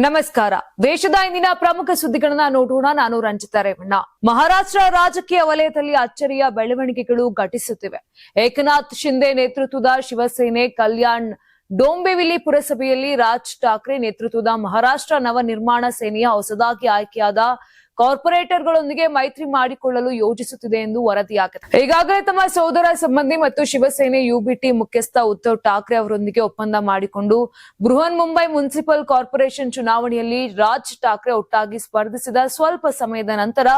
ನಮಸ್ಕಾರ. ದೇಶದ ಇಂದಿನ ಪ್ರಮುಖ ಸುದ್ದಿಗಳನ್ನ ನೋಡೋಣ. ನಾನು ರಂಜಿತಾ ರೇವಣ್ಣ. ಮಹಾರಾಷ್ಟ್ರ ರಾಜಕೀಯ ವಲಯದಲ್ಲಿ ಅಚ್ಚರಿಯ ಬೆಳವಣಿಗೆಗಳು ಘಟಿಸುತ್ತಿವೆ. ಏಕನಾಥ್ ಶಿಂದೆ ನೇತೃತ್ವದ ಶಿವಸೇನೆ, ಕಲ್ಯಾಣ್ ಡೋಂಬಿವಿಲಿ ಪುರಸಭೆಯಲ್ಲಿ ರಾಜ್ ಠಾಕ್ರೆ ನೇತೃತ್ವದ ಮಹಾರಾಷ್ಟ್ರ ನವ ನಿರ್ಮಾಣ ಸೇನೆಯ ಹೊಸದಾಗಿ ಆಯ್ಕೆಯಾದ ಕಾರ್ಪೊರೇಟರ್ಗಳೊಂದಿಗೆ ಮೈತ್ರಿ ಮಾಡಿಕೊಳ್ಳಲು ಯೋಜಿಸುತ್ತಿದೆ ಎಂದು ವರದಿಯಾಗಿದೆ ಈಗಾಗಲೇ ತಮ್ಮ ಸೋದರ ಸಂಬಂಧಿ ಮತ್ತು ಶಿವಸೇನೆ ಯುಬಿಟಿ ಮುಖ್ಯಸ್ಥ ಉದ್ಧವ್ ಠಾಕ್ರೆ ಅವರೊಂದಿಗೆ ಒಪ್ಪಂದ ಮಾಡಿಕೊಂಡು ಬೃಹನ್ ಮುಂಬೈ ಮುನ್ಸಿಪಲ್ ಕಾರ್ಪೊರೇಷನ್ ಚುನಾವಣೆಯಲ್ಲಿ ರಾಜ್ ಠಾಕ್ರೆ ಒಟ್ಟಾಗಿ ಸ್ಪರ್ಧಿಸಿದ ಸ್ವಲ್ಪ ಸಮಯದ ನಂತರ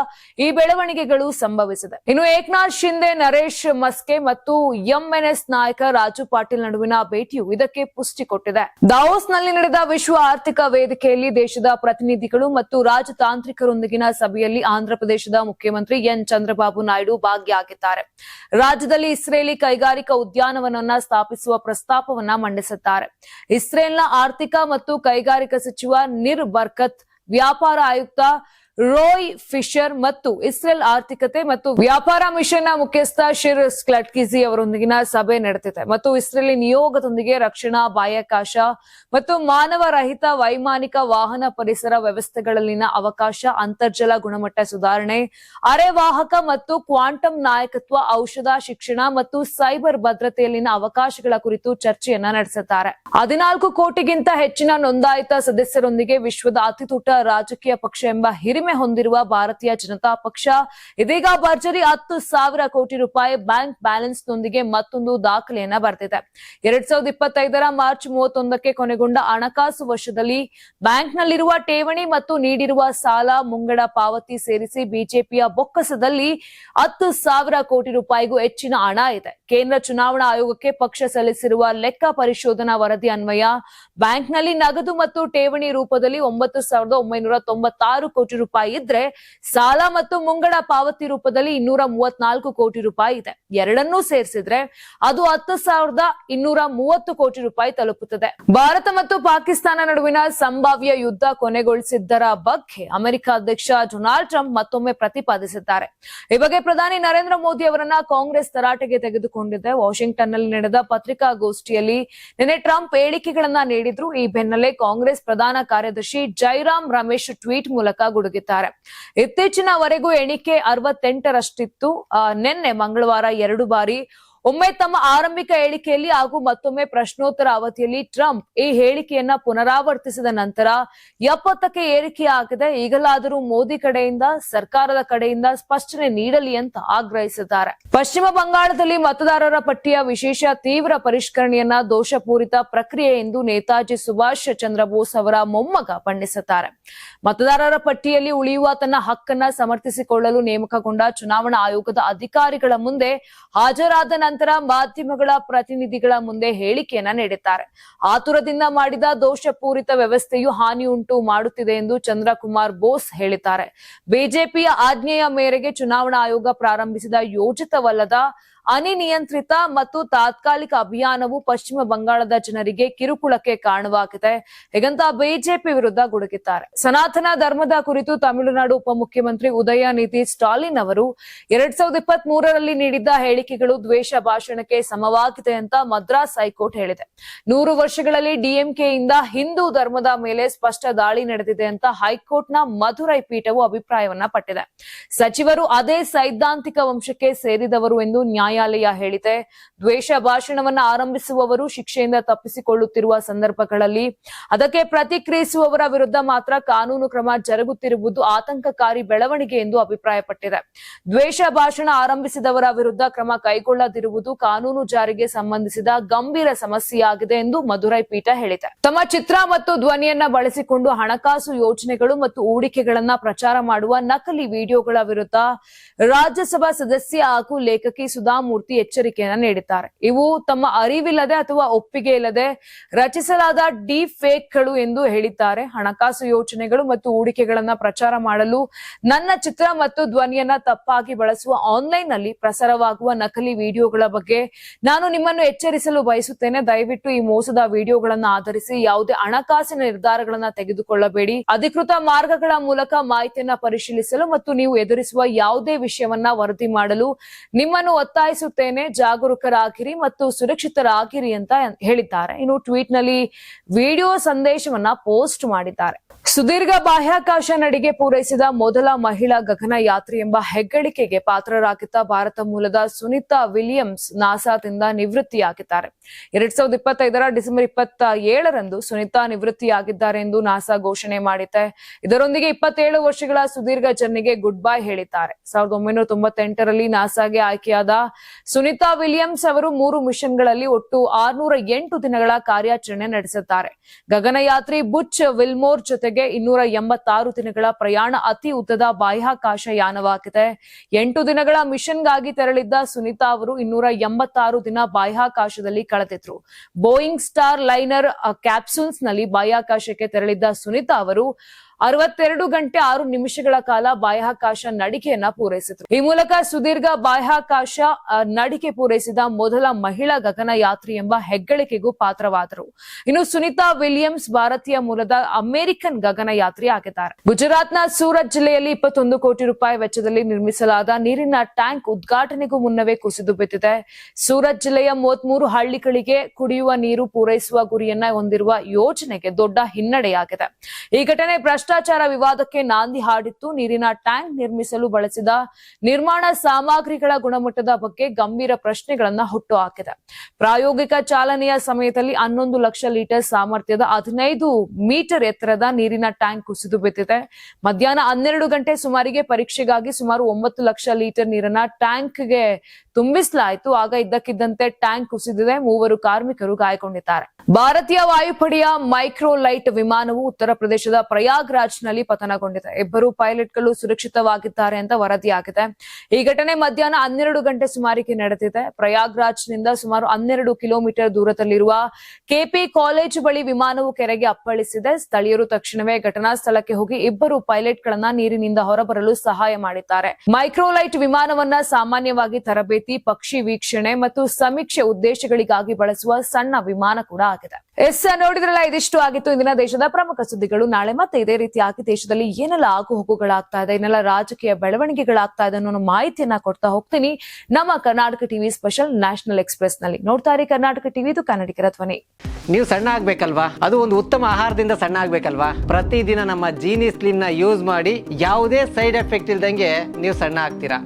ಈ ಬೆಳವಣಿಗೆಗಳು ಸಂಭವಿಸಿದೆ. ಇನ್ನು ಏಕನಾಥ್ ಶಿಂದೆ, ನರೇಶ್ ಮಸ್ಕೆ ಮತ್ತು ಎಂಎನ್ಎಸ್ ನಾಯಕ ರಾಜು ಪಾಟೀಲ್ ನಡುವಿನ ಭೇಟಿಯು ಇದಕ್ಕೆ ಪುಷ್ಟಿ ಕೊಟ್ಟಿದೆ. ದಾವೋಸ್ನಲ್ಲಿ ನಡೆದ ವಿಶ್ವ ಆರ್ಥಿಕ ವೇದಿಕೆಯಲ್ಲಿ ದೇಶದ ಪ್ರತಿನಿಧಿಗಳು ಮತ್ತು ರಾಜತಾಂತ್ರಿಕರೊಂದಿಗಿನ ಸಭೆಯಲ್ಲಿ ಆಂಧ್ರಪ್ರದೇಶದ ಮುಖ್ಯಮಂತ್ರಿ ಎನ್ ಚಂದ್ರಬಾಬು ನಾಯ್ಡು ಭಾಗಿಯಾಗಿದ್ದಾರೆ. ರಾಜ್ಯದಲ್ಲಿ ಇಸ್ರೇಲಿ ಕೈಗಾರಿಕಾ ಉದ್ಯಾನವನವನ್ನ ಸ್ಥಾಪಿಸುವ ಪ್ರಸ್ತಾಪವನ್ನ ಮಂಡಿಸುತ್ತಾರೆ. ಇಸ್ರೇಲ್ನ ಆರ್ಥಿಕ ಮತ್ತು ಕೈಗಾರಿಕಾ ಸಚಿವ ನಿರ್ ಬರ್ಕತ್, ವ್ಯಾಪಾರ ಆಯುಕ್ತ ರೋಯ್ ಫಿಶರ್ ಮತ್ತು ಇಸ್ರೇಲ್ ಆರ್ಥಿಕತೆ ಮತ್ತು ವ್ಯಾಪಾರ ಮಿಷನ್ನ ಮುಖ್ಯಸ್ಥ ಶಿರ್ ಸ್ಕ್ಲಟ್ಕಿಸಿ ಅವರೊಂದಿಗಿನ ಸಭೆ ನಡೆದಿದೆ. ಮತ್ತು ಇಸ್ರೇಲಿ ನಿಯೋಗದೊಂದಿಗೆ ರಕ್ಷಣಾ ಬಾಹ್ಯಾಕಾಶ ಮತ್ತು ಮಾನವ ರಹಿತ ವೈಮಾನಿಕ ವಾಹನ ಪರಿಸರ ವ್ಯವಸ್ಥೆಗಳಲ್ಲಿನ ಅವಕಾಶ, ಅಂತರ್ಜಲ ಗುಣಮಟ್ಟ ಸುಧಾರಣೆ, ಅರೆವಾಹಕ ಮತ್ತು ಕ್ವಾಂಟಮ್ ನಾಯಕತ್ವ, ಔಷಧ ಶಿಕ್ಷಣ ಮತ್ತು ಸೈಬರ್ ಭದ್ರತೆಯಲ್ಲಿನ ಅವಕಾಶಗಳ ಕುರಿತು ಚರ್ಚೆಯನ್ನ ನಡೆಸುತ್ತಾರೆ ಹದಿನಾಲ್ಕು ಕೋಟಿಗಿಂತ ಹೆಚ್ಚಿನ ನೋಂದಾಯಿತ ಸದಸ್ಯರೊಂದಿಗೆ ವಿಶ್ವದ ಅತಿದೊಡ್ಡ ರಾಜಕೀಯ ಪಕ್ಷ ಎಂಬ ಹಿರಿಮೆ ಹೊಂದಿರುವ ಭಾರತೀಯ ಜನತಾ ಪಕ್ಷ. ಇದೀಗ ಭರ್ಜರಿ ಹತ್ತು ಸಾವಿರ ಕೋಟಿ ರೂಪಾಯಿ ಬ್ಯಾಂಕ್ ಬ್ಯಾಲೆನ್ಸ್ ನೊಂದಿಗೆ ಮತ್ತೊಂದು ದಾಖಲೆಯನ್ನ ಬರ್ತಿದೆ. ಎರಡ್ ಸಾವಿರದ ಇಪ್ಪತ್ತೈದರ ಮಾರ್ಚ್ ಮೂವತ್ತೊಂದಕ್ಕೆ ಕೊನೆಗೊಂಡ ಹಣಕಾಸು ವರ್ಷದಲ್ಲಿ ಬ್ಯಾಂಕ್ನಲ್ಲಿರುವ ಠೇವಣಿ ಮತ್ತು ನೀಡಿರುವ ಸಾಲ ಮುಂಗಡ ಪಾವತಿ ಸೇರಿಸಿ ಬಿಜೆಪಿಯ ಬೊಕ್ಕಸದಲ್ಲಿ ಹತ್ತು ಸಾವಿರ ಕೋಟಿ ರೂಪಾಯಿಗೂ ಹೆಚ್ಚಿನ ಹಣ ಇದೆ. ಕೇಂದ್ರ ಚುನಾವಣಾ ಆಯೋಗಕ್ಕೆ ಪಕ್ಷ ಸಲ್ಲಿಸಿರುವ ಲೆಕ್ಕ ಪರಿಶೋಧನಾ ವರದಿ ಅನ್ವಯ. ಬ್ಯಾಂಕ್ನಲ್ಲಿ ನಗದು ಮತ್ತು ಠೇವಣಿ ರೂಪದಲ್ಲಿ ಒಂಬತ್ತು ಸಾವಿರದ ಒಂಬೈನೂರ ತೊಂಬತ್ತಾರು ಕೋಟಿ ರೂಪಾಯಿ ಇದ್ರೆ ಸಾಲ ಮತ್ತು ಮುಂಗಡ ಪಾವತಿ ರೂಪದಲ್ಲಿ ಇನ್ನೂರ ಮೂವತ್ನಾಲ್ಕು ಕೋಟಿ ರೂಪಾಯಿ ಇದೆ. ಎರಡನ್ನೂ ಸೇರಿಸಿದ್ರೆ ಅದು ಹತ್ತು ಸಾವಿರದ ಇನ್ನೂರ ಮೂವತ್ತು ಕೋಟಿ ರೂಪಾಯಿ ತಲುಪುತ್ತದೆ. ಭಾರತ ಮತ್ತು ಪಾಕಿಸ್ತಾನ ನಡುವಿನ ಸಂಭಾವ್ಯ ಯುದ್ಧ ಕೊನೆಗೊಳಿಸಿದ್ದರ ಬಗ್ಗೆ ಅಮೆರಿಕ ಅಧ್ಯಕ್ಷ ಡೊನಾಲ್ಡ್ ಟ್ರಂಪ್ ಮತ್ತೊಮ್ಮೆ ಪ್ರತಿಪಾದಿಸಿದ್ದಾರೆ. ಈ ಬಗ್ಗೆ ಪ್ರಧಾನಿ ನರೇಂದ್ರ ಮೋದಿ ಅವರನ್ನ ಕಾಂಗ್ರೆಸ್ ತರಾಟೆಗೆ ತೆಗೆದುಕೊಂಡಿದೆ. ವಾಷಿಂಗ್ಟನ್ನಲ್ಲಿ ನಡೆದ ಪತ್ರಿಕಾಗೋಷ್ಠಿಯಲ್ಲಿ ನಿನ್ನೆ ಟ್ರಂಪ್ ಹೇಳಿಕೆಗಳನ್ನ ನೀಡಿದ್ರು. ಈ ಬೆನ್ನಲ್ಲೇ ಕಾಂಗ್ರೆಸ್ ಪ್ರಧಾನ ಕಾರ್ಯದರ್ಶಿ ಜೈರಾಮ್ ರಮೇಶ್ ಟ್ವೀಟ್ ಮೂಲಕ ಗುಡುಗಿದ್ದಾರೆ. ಇತ್ತೀಚಿನವರೆಗೂ ಎಣಿಕೆ ಅರವತ್ತೆಂಟರಷ್ಟಿತ್ತು. ನಿನ್ನೆ ಮಂಗಳವಾರ ಎರಡು ಬಾರಿ ಒಮ್ಮೆ ತಮ್ಮ ಆರಂಭಿಕ ಹೇಳಿಕೆಯಲ್ಲಿ ಹಾಗೂ ಮತ್ತೊಮ್ಮೆ ಪ್ರಶ್ನೋತ್ತರ ಅವಧಿಯಲ್ಲಿ ಟ್ರಂಪ್ ಈ ಹೇಳಿಕೆಯನ್ನ ಪುನರಾವರ್ತಿಸಿದ ನಂತರ ಎಪ್ಪತ್ತಕ್ಕೆ ಏರಿಕೆಯಾಗಿದೆ ಈಗಲಾದರೂ ಮೋದಿ ಕಡೆಯಿಂದ, ಸರ್ಕಾರದ ಕಡೆಯಿಂದ ಸ್ಪಷ್ಟನೆ ನೀಡಲಿ ಅಂತ ಆಗ್ರಹಿಸಿದ್ದಾರೆ. ಪಶ್ಚಿಮ ಬಂಗಾಳದಲ್ಲಿ ಮತದಾರರ ಪಟ್ಟಿಯ ವಿಶೇಷ ತೀವ್ರ ಪರಿಷ್ಕರಣೆಯನ್ನ ದೋಷಪೂರಿತ ಪ್ರಕ್ರಿಯೆ ಎಂದು ನೇತಾಜಿ ಸುಭಾಷ್ ಚಂದ್ರ ಬೋಸ್ ಅವರ ಮೊಮ್ಮಗ ಬಣ್ಣಿಸುತ್ತಾರೆ. ಮತದಾರರ ಪಟ್ಟಿಯಲ್ಲಿ ಉಳಿಯುವ ತನ್ನ ಹಕ್ಕನ್ನ ಸಮರ್ಥಿಸಿಕೊಳ್ಳಲು ನೇಮಕಗೊಂಡ ಚುನಾವಣಾ ಆಯೋಗದ ಅಧಿಕಾರಿಗಳ ಮುಂದೆ ಹಾಜರಾದ ನಂತರ ಮಾಧ್ಯಮಗಳ ಪ್ರತಿನಿಧಿಗಳ ಮುಂದೆ ಹೇಳಿಕೆಯನ್ನ ನೀಡಿದ್ದಾರೆ. ಆತುರದಿಂದ ಮಾಡಿದ ದೋಷಪೂರಿತ ವ್ಯವಸ್ಥೆಯು ಹಾನಿಯುಂಟು ಮಾಡುತ್ತಿದೆ ಎಂದು ಚಂದ್ರಕುಮಾರ್ ಬೋಸ್ ಹೇಳಿದ್ದಾರೆ. ಬಿಜೆಪಿಯ ಆಜ್ಞೆಯ ಮೇರೆಗೆ ಚುನಾವಣಾ ಆಯೋಗ ಪ್ರಾರಂಭಿಸಿದ ಯೋಜಿತವಲ್ಲದ ಅನಿನಿಯಂತ್ರಿತ ಮತ್ತು ತಾತ್ಕಾಲಿಕ ಅಭಿಯಾನವು ಪಶ್ಚಿಮ ಬಂಗಾಳದ ಜನರಿಗೆ ಕಿರುಕುಳಕ್ಕೆ ಕಾರಣವಾಗಿದೆ. ಹೀಗಂತ ಬಿಜೆಪಿ ವಿರುದ್ಧ ಗುಡುಗಿದ್ದಾರೆ. ಸನಾತನ ಧರ್ಮದ ಕುರಿತು ತಮಿಳುನಾಡು ಉಪಮುಖ್ಯಮಂತ್ರಿ ಉದಯನಿಧಿ ಸ್ಟಾಲಿನ್ ಅವರು ಎರಡ್ ಸಾವಿರದ ನೀಡಿದ್ದ ಹೇಳಿಕೆಗಳು ದ್ವೇಷ ಭಾಷಣಕ್ಕೆ ಸಮವಾಗಿದೆ ಅಂತ ಮದ್ರಾಸ್ ಹೈಕೋರ್ಟ್ ಹೇಳಿದೆ. ನೂರು ವರ್ಷಗಳಲ್ಲಿ ಡಿಎಂಕೆಯಿಂದ ಹಿಂದೂ ಧರ್ಮದ ಮೇಲೆ ಸ್ಪಷ್ಟ ದಾಳಿ ನಡೆದಿದೆ ಅಂತ ಹೈಕೋರ್ಟ್ನ ಮಧುರೈ ಪೀಠವು ಅಭಿಪ್ರಾಯವನ್ನ ಪಟ್ಟಿದೆ. ಸಚಿವರು ಅದೇ ಸೈದ್ಧಾಂತಿಕ ವಂಶಕ್ಕೆ ಸೇರಿದವರು ಎಂದು ನ್ಯಾಯಾಲಯ ಹೇಳಿದೆ. ದ್ವೇಷ ಭಾಷಣವನ್ನ ಆರಂಭಿಸುವವರು ಶಿಕ್ಷೆಯಿಂದ ತಪ್ಪಿಸಿಕೊಳ್ಳುತ್ತಿರುವ ಸಂದರ್ಭಗಳಲ್ಲಿ ಅದಕ್ಕೆ ಪ್ರತಿಕ್ರಿಯಿಸುವವರ ವಿರುದ್ಧ ಮಾತ್ರ ಕಾನೂನು ಕ್ರಮ ಜರುಗುತ್ತಿರುವುದು ಆತಂಕಕಾರಿ ಬೆಳವಣಿಗೆ ಎಂದು ಅಭಿಪ್ರಾಯಪಟ್ಟಿದೆ. ದ್ವೇಷ ಭಾಷಣ ಆರಂಭಿಸಿದವರ ವಿರುದ್ಧ ಕ್ರಮ ಕೈಗೊಳ್ಳದಿರುವುದು ಕಾನೂನು ಜಾರಿಗೆ ಸಂಬಂಧಿಸಿದ ಗಂಭೀರ ಸಮಸ್ಯೆಯಾಗಿದೆ ಎಂದು ಮಧುರೈ ಪೀಠ ಹೇಳಿದೆ. ತಮ್ಮ ಚಿತ್ರ ಮತ್ತು ಧ್ವನಿಯನ್ನ ಬಳಸಿಕೊಂಡು ಹಣಕಾಸು ಯೋಜನೆಗಳು ಮತ್ತು ಹೂಡಿಕೆಗಳನ್ನ ಪ್ರಚಾರ ಮಾಡುವ ನಕಲಿ ವಿಡಿಯೋಗಳ ವಿರುದ್ಧ ರಾಜ್ಯಸಭಾ ಸದಸ್ಯ ಹಾಗೂ ಲೇಖಕಿ ಸುಧಾಮೂರ್ತಿ ಎಚ್ಚರಿಕೆಯನ್ನ ನೀಡಿದ್ದಾರೆ. ಇವು ತಮ್ಮ ಅರಿವಿಲ್ಲದೆ ಅಥವಾ ಒಪ್ಪಿಗೆ ಇಲ್ಲದೆ ರಚಿಸಲಾದ ಡಿ ಫೇಕ್ಗಳು ಎಂದು ಹೇಳಿದ್ದಾರೆ. ಹಣಕಾಸು ಯೋಜನೆಗಳು ಮತ್ತು ಹೂಡಿಕೆಗಳನ್ನ ಪ್ರಚಾರ ಮಾಡಲು ನನ್ನ ಚಿತ್ರ ಮತ್ತು ಧ್ವನಿಯನ್ನ ತಪ್ಪಾಗಿ ಬಳಸುವ ಆನ್ಲೈನ್ನಲ್ಲಿ ಪ್ರಸಾರವಾಗುವ ನಕಲಿ ವಿಡಿಯೋಗಳ ಬಗ್ಗೆ ನಾನು ನಿಮ್ಮನ್ನು ಎಚ್ಚರಿಸಲು ಬಯಸುತ್ತೇನೆ. ದಯವಿಟ್ಟು ಈ ಮೋಸದ ವಿಡಿಯೋಗಳನ್ನ ಆಧರಿಸಿ ಯಾವುದೇ ಹಣಕಾಸಿನ ನಿರ್ಧಾರಗಳನ್ನ ತೆಗೆದುಕೊಳ್ಳಬೇಡಿ. ಅಧಿಕೃತ ಮಾರ್ಗಗಳ ಮೂಲಕ ಮಾಹಿತಿಯನ್ನ ಪರಿಶೀಲಿಸಲು ಮತ್ತು ನೀವು ಎದುರಿಸುವ ಯಾವುದೇ ವಿಷಯವನ್ನ ವರದಿ ಮಾಡಲು ನಿಮ್ಮನ್ನು ಒತ್ತಾಯಿಸ ಒತ್ತಾಯಿಸುತ್ತೇನೆ ಜಾಗರೂಕರಾಗಿರಿ ಮತ್ತು ಸುರಕ್ಷಿತರಾಗಿರಿ ಅಂತ ಹೇಳಿದ್ದಾರೆ. ಇನ್ನು ಟ್ವೀಟ್ನಲ್ಲಿ ವಿಡಿಯೋ ಸಂದೇಶವನ್ನ ಪೋಸ್ಟ್ ಮಾಡಿದ್ದಾರೆ. ಸುದೀರ್ಘ ಬಾಹ್ಯಾಕಾಶ ನಡಿಗೆ ಪೂರೈಸಿದ ಮೊದಲ ಮಹಿಳಾ ಗಗನಯಾತ್ರಿ ಎಂಬ ಹೆಗ್ಗಳಿಕೆಗೆ ಪಾತ್ರರಾಗಿದ್ದ ಭಾರತ ಮೂಲದ ಸುನಿತಾ ವಿಲಿಯಮ್ಸ್ ನಾಸಾದಿಂದ ನಿವೃತ್ತಿಯಾಗಿದ್ದಾರೆ. ಎರಡ್ ಸಾವಿರದ ಇಪ್ಪತ್ತೈದರ ಡಿಸೆಂಬರ್ ಇಪ್ಪತ್ತ ಏಳರಂದು ಸುನಿತಾ ನಿವೃತ್ತಿಯಾಗಿದ್ದಾರೆ ಎಂದು ನಾಸಾ ಘೋಷಣೆ ಮಾಡಿದೆ. ಇದರೊಂದಿಗೆ ಇಪ್ಪತ್ತೇಳು ವರ್ಷಗಳ ಸುದೀರ್ಘ ಜರ್ನಿಗೆ ಗುಡ್ ಬೈ ಹೇಳಿದ್ದಾರೆ. ಸಾವಿರದ ಒಂಬೈನೂರ ತೊಂಬತ್ತೆಂಟರಲ್ಲಿ ನಾಸಾಗೆ ಆಯ್ಕೆಯಾದ ಸುನಿತಾ ವಿಲಿಯಮ್ಸ್ ಅವರು ಮೂರು ಮಿಷನ್ಗಳಲ್ಲಿ ಒಟ್ಟು ಆರ್ನೂರ ಎಂಟು ದಿನಗಳ ಕಾರ್ಯಾಚರಣೆ ನಡೆಸುತ್ತಾರೆ. ಗಗನಯಾತ್ರಿ ಬುಚ್ ವಿಲ್ಮೋರ್ ಜೊತೆಗೆ ಇನ್ನೂರ ಎಂಬತ್ತಾರು ದಿನಗಳ ಪ್ರಯಾಣ ಅತಿ ಉದ್ದದ ಬಾಹ್ಯಾಕಾಶ ಯಾನವಾಗಿದೆ. ಎಂಟು ದಿನಗಳ ಮಿಷನ್ಗಾಗಿ ತೆರಳಿದ್ದ ಸುನಿತಾ ಅವರು ಇನ್ನೂರ ಎಂಬತ್ತಾರು ದಿನ ಬಾಹ್ಯಾಕಾಶದಲ್ಲಿ ಕಳೆದಿದ್ರು. ಬೋಯಿಂಗ್ ಸ್ಟಾರ್ ಲೈನರ್ ಕ್ಯಾಪ್ಸೂಲ್ಸ್ನಲ್ಲಿ ಬಾಹ್ಯಾಕಾಶಕ್ಕೆ ತೆರಳಿದ್ದ ಸುನಿತಾ ಅವರು ಅರವತ್ತೆರಡು ಗಂಟೆ ಆರು ನಿಮಿಷಗಳ ಕಾಲ ಬಾಹ್ಯಾಕಾಶ ನಡಿಕೆಯನ್ನ ಪೂರೈಸಿದ್ರು ಈ ಮೂಲಕ ಸುದೀರ್ಘ ಬಾಹ್ಯಾಕಾಶ ನಡಿಕೆ ಪೂರೈಸಿದ ಮೊದಲ ಮಹಿಳಾ ಗಗನಯಾತ್ರಿ ಎಂಬ ಹೆಗ್ಗಳಿಕೆಗೂ ಪಾತ್ರವಾದರು. ಇನ್ನು ಸುನಿತಾ ವಿಲಿಯಮ್ಸ್ ಭಾರತೀಯ ಮೂಲದ ಅಮೆರಿಕನ್ ಗಗನಯಾತ್ರಿ ಆಗಿದ್ದಾರೆ. ಗುಜರಾತ್ನ ಸೂರತ್ ಜಿಲ್ಲೆಯಲ್ಲಿ ಇಪ್ಪತ್ತೊಂದು ಕೋಟಿ ರೂಪಾಯಿ ವೆಚ್ಚದಲ್ಲಿ ನಿರ್ಮಿಸಲಾದ ನೀರಿನ ಟ್ಯಾಂಕ್ ಉದ್ಘಾಟನೆಗೂ ಮುನ್ನವೇ ಕುಸಿದು ಬಿದ್ದಿದೆ. ಸೂರತ್ ಜಿಲ್ಲೆಯ ಮೂವತ್ಮೂರು ಹಳ್ಳಿಗಳಿಗೆ ಕುಡಿಯುವ ನೀರು ಪೂರೈಸುವ ಗುರಿಯನ್ನ ಹೊಂದಿರುವ ಯೋಜನೆಗೆ ದೊಡ್ಡ ಹಿನ್ನಡೆಯಾಗಿದೆ. ಈ ಘಟನೆ ಭ್ರಷ್ಟಾಚಾರ ವಿವಾದಕ್ಕೆ ನಾಂದಿ ಹಾಡಿತ್ತು. ನೀರಿನ ಟ್ಯಾಂಕ್ ನಿರ್ಮಿಸಲು ಬಳಸಿದ ನಿರ್ಮಾಣ ಸಾಮಗ್ರಿಗಳ ಗುಣಮಟ್ಟದ ಬಗ್ಗೆ ಗಂಭೀರ ಪ್ರಶ್ನೆಗಳನ್ನ ಹುಟ್ಟು ಹಾಕಿದೆ. ಪ್ರಾಯೋಗಿಕ ಚಾಲನೆಯ ಸಮಯದಲ್ಲಿ ಹನ್ನೊಂದು ಲಕ್ಷ ಲೀಟರ್ ಸಾಮರ್ಥ್ಯದ ಹದಿನೈದು ಮೀಟರ್ ಎತ್ತರದ ನೀರಿನ ಟ್ಯಾಂಕ್ ಕುಸಿದು ಬಿದ್ದಿದೆ. ಮಧ್ಯಾಹ್ನ ಹನ್ನೆರಡು ಗಂಟೆ ಸುಮಾರಿಗೆ ಪರೀಕ್ಷೆಗಾಗಿ ಸುಮಾರು ಒಂಬತ್ತು ಲಕ್ಷ ಲೀಟರ್ ನೀರನ್ನ ಟ್ಯಾಂಕ್ಗೆ ತುಂಬಿಸಲಾಯಿತು. ಆಗ ಇದ್ದಕ್ಕಿದ್ದಂತೆ ಟ್ಯಾಂಕ್ ಕುಸಿದಿದೆ. ಮೂವರು ಕಾರ್ಮಿಕರು ಗಾಯಗೊಂಡಿದ್ದಾರೆ. ಭಾರತೀಯ ವಾಯುಪಡೆಯ ಮೈಕ್ರೋಲೈಟ್ ವಿಮಾನವು ಉತ್ತರ ಪ್ರದೇಶದ ಪ್ರಯಾಗ್ರಾಜ್ನಲ್ಲಿ ಪತನಗೊಂಡಿದೆ. ಇಬ್ಬರು ಪೈಲಟ್ಗಳು ಸುರಕ್ಷಿತವಾಗಿದ್ದಾರೆ ಅಂತ ವರದಿಯಾಗಿದೆ ಈ ಘಟನೆ ಮಧ್ಯಾಹ್ನ ಹನ್ನೆರಡು ಗಂಟೆ ಸುಮಾರಿಗೆ ನಡೆದಿದೆ. ಪ್ರಯಾಗ್ರಾಜ್ನಿಂದ ಸುಮಾರು ಹನ್ನೆರಡು ಕಿಲೋಮೀಟರ್ ದೂರದಲ್ಲಿರುವ ಕೆಪಿ ಕಾಲೇಜು ಬಳಿ ವಿಮಾನವು ಕೆರೆಗೆ ಅಪ್ಪಳಿಸಿದೆ. ಸ್ಥಳೀಯರು ತಕ್ಷಣವೇ ಘಟನಾ ಸ್ಥಳಕ್ಕೆ ಹೋಗಿ ಇಬ್ಬರು ಪೈಲಟ್ಗಳನ್ನ ನೀರಿನಿಂದ ಹೊರಬರಲು ಸಹಾಯ ಮಾಡಿದ್ದಾರೆ. ಮೈಕ್ರೋಲೈಟ್ ವಿಮಾನವನ್ನ ಸಾಮಾನ್ಯವಾಗಿ ತರಬೇತಿ, ಪಕ್ಷಿ ವೀಕ್ಷಣೆ ಮತ್ತು ಸಮೀಕ್ಷೆ ಉದ್ದೇಶಗಳಿಗಾಗಿ ಬಳಸುವ ಸಣ್ಣ ವಿಮಾನ ಕೂಡ ಆಗಿದೆ. ಎಸ್ ನೋಡಿದ್ರಲ್ಲ, ಇದಿಷ್ಟು ಆಗಿತ್ತು. ಇಂದಿನ ದೇಶದ ಪ್ರಮುಖ ಸುದ್ದಿಗಳು. ನಾಳೆ ಮತ್ತೆ ಇದೇ ರೀತಿಯಾಗಿ ದೇಶದಲ್ಲಿ ಏನೆಲ್ಲ ಆಗು ಹೋಗುಗಳಾಗ್ತಾ ಇದೆ, ಏನೆಲ್ಲ ರಾಜಕೀಯ ಬೆಳವಣಿಗೆಗಳಾಗ್ತಾ ಇದೆ ಅನ್ನೋ ಮಾಹಿತಿಯನ್ನ ಕೊಡ್ತಾ ಹೋಗ್ತೀನಿ. ನಮ್ಮ ಕರ್ನಾಟಕ ಟಿವಿ ಸ್ಪೆಷಲ್ ನ್ಯಾಷನಲ್ ಎಕ್ಸ್ಪ್ರೆಸ್ನಲ್ಲಿ ನೋಡ್ತಾ ಇರಿ ಕರ್ನಾಟಕ ಟಿವಿ ಇದು ಕನ್ನಡಿಗರ ಧ್ವನಿ. ನೀವು ಸಣ್ಣ ಆಗ್ಬೇಕಲ್ವಾ? ಅದು ಒಂದು ಉತ್ತಮ ಆಹಾರದಿಂದ ಸಣ್ಣ ಆಗ್ಬೇಕಲ್ವಾ? ಪ್ರತಿದಿನ ನಮ್ಮ ಜೀನಿ ಸ್ಲಿಮ್ನ ಯೂಸ್ ಮಾಡಿ ಯಾವುದೇ ಸೈಡ್ ಎಫೆಕ್ಟ್ ಇಲ್ದಂಗೆ ನೀವು ಸಣ್ಣ ಆಗ್ತೀರಾ?